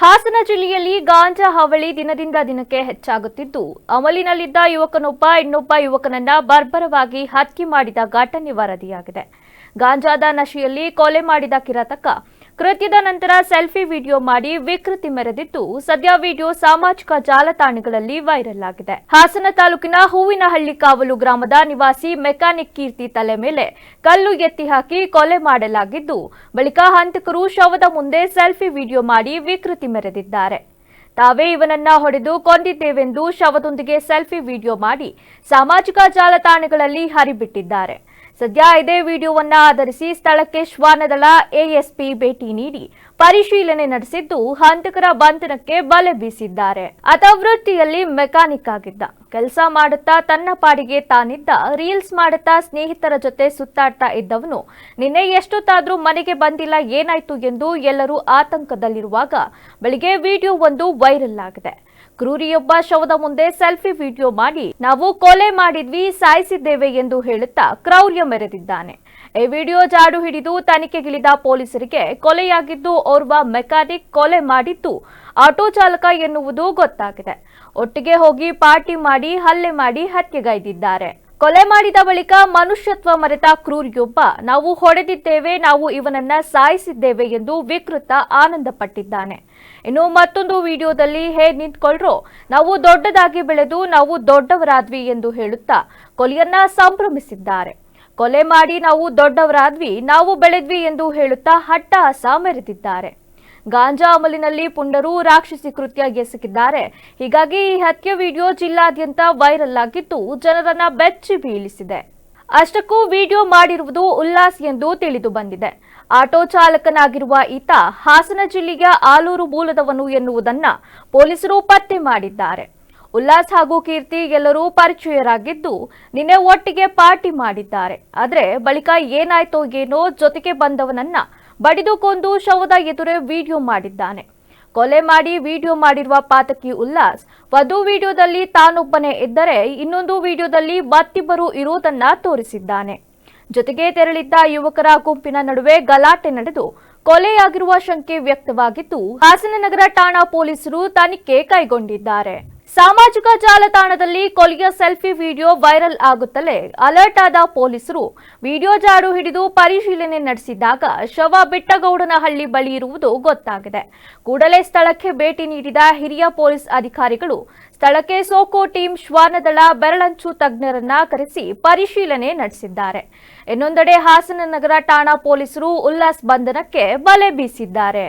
ಹಾಸನ ಜಿಲ್ಲೆಯಲ್ಲಿ ಗಾಂಜಾ ಹಾವಳಿ ದಿನದಿಂದ ದಿನಕ್ಕೆ ಹೆಚ್ಚಾಗುತ್ತಿದ್ದು, ಅಮಲಿನಲ್ಲಿದ್ದ ಯುವಕನೊಬ್ಬ, ಇನ್ನೊಬ್ಬ ಯುವಕನನ್ನ ಬರ್ಬರವಾಗಿ ಹತ್ಯೆ ಮಾಡಿದ ಘಟನೆ ವರದಿಯಾಗಿದೆ. ಗಾಂಜಾದ ನಶೆಯಲ್ಲಿ ಕೊಲೆ ಮಾಡಿದ ಕಿರಾತಕ ಕೃತ್ಯದ ನಂತರ ಸೆಲ್ಫಿ ವಿಡಿಯೋ ಮಾಡಿ ವಿಕೃತಿ ಮೆರೆದಿದ್ದು, ಸದ್ಯ ವಿಡಿಯೋ ಸಾಮಾಜಿಕ ಜಾಲತಾಣಗಳಲ್ಲಿ ವೈರಲ್ ಆಗಿದೆ. ಹಾಸನ ತಾಲೂಕಿನ ಹೂವಿನಹಳ್ಳಿ ಕಾವಲು ಗ್ರಾಮದ ನಿವಾಸಿ ಮೆಕ್ಯಾನಿಕ್ ಕೀರ್ತಿ ತಲೆ ಮೇಲೆ ಕಲ್ಲು ಎತ್ತಿ ಹಾಕಿ ಕೊಲೆ ಮಾಡಲಾಗಿದ್ದು, ಬಳಿಕ ಹಂತಕರು ಶವದ ಮುಂದೆ ಸೆಲ್ಫಿ ವಿಡಿಯೋ ಮಾಡಿ ವಿಕೃತಿ ಮೆರೆದಿದ್ದಾರೆ. ತಾವೇ ಇವನನ್ನ ಹೊಡೆದು ಕೊಂದಿದ್ದೇವೆಂದು ಶವದೊಂದಿಗೆ ಸೆಲ್ಫಿ ವಿಡಿಯೋ ಮಾಡಿ ಸಾಮಾಜಿಕ ಜಾಲತಾಣಗಳಲ್ಲಿ ಹರಿಬಿಟ್ಟಿದ್ದಾರೆ. ಸದ್ಯ ಇದೇ ವಿಡಿಯೋವನ್ನ ಆಧರಿಸಿ ಸ್ಥಳಕ್ಕೆ ಶ್ವಾನದಳ ಎಎಸ್ಪಿ ಭೇಟಿ ನೀಡಿ ಪರಿಶೀಲನೆ ನಡೆಸಿದ್ದು ಹಂತಕರ ಬಂಧನಕ್ಕೆ ಬಲೆ ಬೀಸಿದ್ದಾರೆ. ಅತವೃತ್ತಿಯಲ್ಲಿ ಮೆಕ್ಯಾನಿಕ್ ಆಗಿದ್ದ. ಕೆಲಸ ಮಾಡುತ್ತಾ ತನ್ನ ಪಾಡಿಗೆ ತಾನಿದ್ದ, ರೀಲ್ಸ್ ಮಾಡುತ್ತಾ ಸ್ನೇಹಿತರ ಜೊತೆ ಸುತ್ತಾಡ್ತಾ ಇದ್ದವನು, ನಿನ್ನೆ ಎಷ್ಟೊತ್ತಾದ್ರೂ ಮನೆಗೆ ಬಂದಿಲ್ಲ, ಏನಾಯ್ತು ಎಂದು ಎಲ್ಲರೂ ಆತಂಕದಲ್ಲಿರುವಾಗ ಬೆಳಿಗ್ಗೆ ವಿಡಿಯೋ ಒಂದು ವೈರಲ್ ಆಗಿದೆ. ಕ್ರೂರಿಯೊಬ್ಬ ಶವದ ಮುಂದೆ ಸೆಲ್ಫಿ ವಿಡಿಯೋ ಮಾಡಿ, ನಾವು ಕೊಲೆ ಮಾಡಿದ್ವಿ, ಸಾಯಿಸಿದ್ದೇವೆ ಎಂದು ಹೇಳುತ್ತಾ ಕ್ರೌರ್ಯ ಮೆರೆದಿದ್ದಾನೆ. ಈ ವಿಡಿಯೋ ಜಾಡು ಹಿಡಿದು ತನಿಖೆಗಿಳಿದ ಪೊಲೀಸರಿಗೆ ಕೊಲೆಯಾಗಿದ್ದು, ಓರ್ವ ಮೆಕ್ಯಾನಿಕ್ ಕೊಲೆ ಮಾಡಿದ್ದು ಆಟೋ ಚಾಲಕ ಎನ್ನುವುದು ಗೊತ್ತಾಗಿದೆ. ಒಟ್ಟಿಗೆ ಹೋಗಿ ಪಾರ್ಟಿ ಮಾಡಿ, ಹಲ್ಲೆ ಮಾಡಿ ಹತ್ಯೆಗೈದಿದ್ದಾರೆ. ಕೊಲೆ ಮಾಡಿದ ಬಳಿಕ ಮನುಷ್ಯತ್ವ ಮರೆತ ಕ್ರೂರಿಯೊಬ್ಬ, ನಾವು ಹೊಡೆದಿದ್ದೇವೆ, ನಾವು ಇವನನ್ನ ಸಾಯಿಸಿದ್ದೇವೆ ಎಂದು ವಿಕೃತ ಆನಂದಪಟ್ಟಿದ್ದಾನೆ. ಇನ್ನು ಮತ್ತೊಂದು ವಿಡಿಯೋದಲ್ಲಿ ಹೇ ನಿಂತ್ಕೊಳ್ರೋ, ನಾವು ದೊಡ್ಡದಾಗಿ ಬೆಳೆದು ನಾವು ದೊಡ್ಡವರಾದ್ವಿ ಎಂದು ಹೇಳುತ್ತಾ ಕೊಲೆಯನ್ನ ಸಂಭ್ರಮಿಸಿದ್ದಾರೆ. ಕೊಲೆ ಮಾಡಿ ನಾವು ದೊಡ್ಡವರಾದ್ವಿ, ನಾವು ಬೆಳೆದ್ವಿ ಎಂದು ಹೇಳುತ್ತಾ ಹಟ್ಟಹಾಸ ಮೆರೆದಿದ್ದಾರೆ ಗಾಂಜಾ ಅಮಲಿನಲ್ಲಿ ಪುಂಡರು ರಾಕ್ಷಸಿ ಕೃತ್ಯ ಎಸಗಿದ್ದಾರೆ. ಹೀಗಾಗಿ ಈ ಹತ್ಯೆ ವಿಡಿಯೋ ಜಿಲ್ಲಾದ್ಯಂತ ವೈರಲ್ ಆಗಿದ್ದು ಜನರನ್ನ ಬೆಚ್ಚಿ ಬೀಳಿಸಿದೆ. ಅಷ್ಟಕ್ಕೂ ವಿಡಿಯೋ ಮಾಡಿರುವುದು ಉಲ್ಲಾಸ್ ಎಂದು ತಿಳಿದು ಬಂದಿದೆ. ಆಟೋ ಚಾಲಕನಾಗಿರುವ ಈತ ಹಾಸನ ಜಿಲ್ಲೆಯ ಆಲೂರು ಮೂಲದವನು ಎನ್ನುವುದನ್ನ ಪೊಲೀಸರು ಪತ್ತೆ ಮಾಡಿದ್ದಾರೆ. ಉಲ್ಲಾಸ್ ಹಾಗೂ ಕೀರ್ತಿ ಎಲ್ಲರೂ ಪರಿಚಯರಾಗಿದ್ದು ನಿನ್ನೆ ಒಟ್ಟಿಗೆ ಪಾರ್ಟಿ ಮಾಡಿದ್ದಾರೆ. ಆದರೆ ಬಳಿಕ ಏನಾಯ್ತೋ ಏನೋ ಜೊತೆಗೆ ಬಂದವನನ್ನ ಬಡಿದುಕೊಂಡು ಶವದ ಎದುರೇ ವಿಡಿಯೋ ಮಾಡಿದ್ದಾನೆ. ಕೊಲೆ ಮಾಡಿ ವಿಡಿಯೋ ಮಾಡಿರುವ ಪಾತಕಿ ಉಲ್ಲಾಸ್ ವಧು ವಿಡಿಯೋದಲ್ಲಿ ತಾನೊಬ್ಬನೇ ಇದ್ದರೆ ಇನ್ನೊಂದು ವಿಡಿಯೋದಲ್ಲಿ ಮತ್ತಿಬ್ಬರು ಇರುವುದನ್ನ ತೋರಿಸಿದ್ದಾನೆ. ಜೊತೆಗೆ ತೆರಳಿದ್ದ ಯುವಕರ ಗುಂಪಿನ ನಡುವೆ ಗಲಾಟೆ ನಡೆದು ಕೊಲೆಯಾಗಿರುವ ಶಂಕೆ ವ್ಯಕ್ತವಾಗಿದ್ದು ಹಾಸನ ನಗರ ಠಾಣಾ ಪೊಲೀಸರು ತನಿಖೆ ಕೈಗೊಂಡಿದ್ದಾರೆ. ಸಾಮಾಜಿಕ ಜಾಲತಾಣದಲ್ಲಿ ಕೊಲೆಯ ಸೆಲ್ಫಿ ವಿಡಿಯೋ ವೈರಲ್ ಆಗುತ್ತಲೇ ಅಲರ್ಟ್ ಆದ ಪೊಲೀಸರು. ವಿಡಿಯೋ ಜಾಡು ಹಿಡಿದು ಪರಿಶೀಲನೆ ನಡೆಸಿದಾಗ ಶವ ಬಿಟ್ಟಗೌಡನಹಳ್ಳಿ ಬಳಿ ಇರುವುದು ಗೊತ್ತಾಗಿದೆ. ಕೂಡಲೇ ಸ್ಥಳಕ್ಕೆ ಭೇಟಿ ನೀಡಿದ ಹಿರಿಯ ಪೊಲೀಸ್ ಅಧಿಕಾರಿಗಳು, ಸ್ಥಳಕ್ಕೆ ಸೋಕೋ ಟೀಂ ಶ್ವಾನದಳ ಬೆರಳಂಚು ತಜ್ಞರನ್ನ ಕರೆಸಿ ಪರಿಶೀಲನೆ ನಡೆಸಿದ್ದಾರೆ. ಇನ್ನೊಂದೆಡೆ ಹಾಸನ ನಗರ ಠಾಣಾ ಪೊಲೀಸರು ಉಲ್ಲಾಸ್ ಬಂಧನಕ್ಕೆ ಬಲೆ ಬೀಸಿದ್ದಾರೆ.